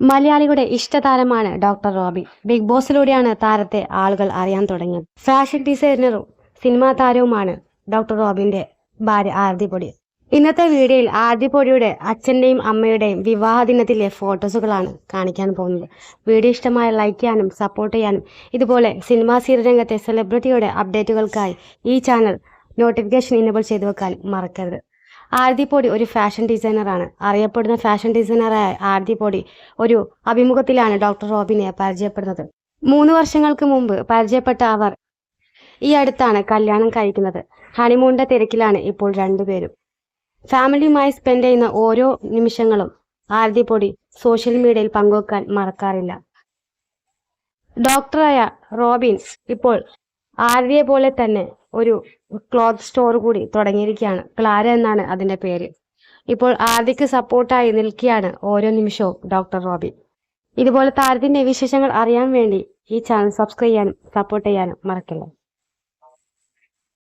മലയാളികളുടെ ഇഷ്ടതാരമാണ് doctor Robbie. Big ബോസിലൂടെയാണ് താരത്തെ ആളുകൾ അറിയാൻ തുടങ്ങിയത്. ഫാഷൻ ഡിസൈനറും സിനിമാ താരവുമാണ് ഡോക്ടർ റോബിന്റെ ഭാര്യ ആരതി പൊടി ഇന്നത്തെ വീഡിയോയിൽ ആരതി പൊടിയുടെ അച്ഛന്റെയും അമ്മയുടെയും വിവാഹ ദിനത്തിലെ ഫോട്ടോസുകളാണ് കാണിക്കാൻ പോകുന്നത്. വീഡിയോ ഇഷ്ടമായ ലൈക്ക് ചെയ്യാനും സപ്പോർട്ട് ചെയ്യാനും ഇതുപോലെ സിനിമാ സീരിയൽ സെലിബ്രിറ്റിയുടെ അപ്ഡേറ്റുകൾക്കായി ഈ ചാനൽ നോട്ടിഫിക്കേഷൻ ഇനേബിൾ ചെയ്തു വെക്കാൻ മറക്കരുത്. ആരതി പൊടി ഒരു ഫാഷൻ ഡിസൈനറാണ് അറിയപ്പെടുന്ന ഫാഷൻ ഡിസൈനറായ ആരതി പൊടി ഒരു അഭിമുഖത്തിലാണ് ഡോക്ടർ റോബിനെ പരിചയപ്പെടുന്നത്. മൂന്ന് വർഷങ്ങൾക്ക് മുമ്പ് പരിചയപ്പെട്ട അവർ ഈ അടുത്താണ് കല്യാണം കഴിക്കുന്നത്. ഹണിമൂണിന്റെ തിരക്കിലാണ് ഇപ്പോൾ രണ്ടുപേരും. ഫാമിലിയുമായി സ്പെൻഡ് ചെയ്യുന്ന ഓരോ നിമിഷങ്ങളും ആരതി പൊടി സോഷ്യൽ മീഡിയയിൽ പങ്കുവെക്കാൻ മറക്കാറില്ല. ഡോക്ടറായ റോബിൻസ് ഇപ്പോൾ ആരതിയെ പോലെ തന്നെ ഒരു ക്ലോത്ത് സ്റ്റോർ കൂടി തുടങ്ങിയിരിക്കുകയാണ്. ക്ലാര എന്നാണ് അതിന്റെ പേര്. ഇപ്പോൾ ആദ്യക്ക് സപ്പോർട്ടായി നിൽക്കുകയാണ് ഓരോ നിമിഷവും ഡോക്ടർ റോബി. ഇതുപോലെ താരത്തിന്റെ വിശേഷങ്ങൾ അറിയാൻ വേണ്ടി ഈ ചാനൽ സബ്സ്ക്രൈബ് ചെയ്യാനും സപ്പോർട്ട് ചെയ്യാനും മറക്കില്ല?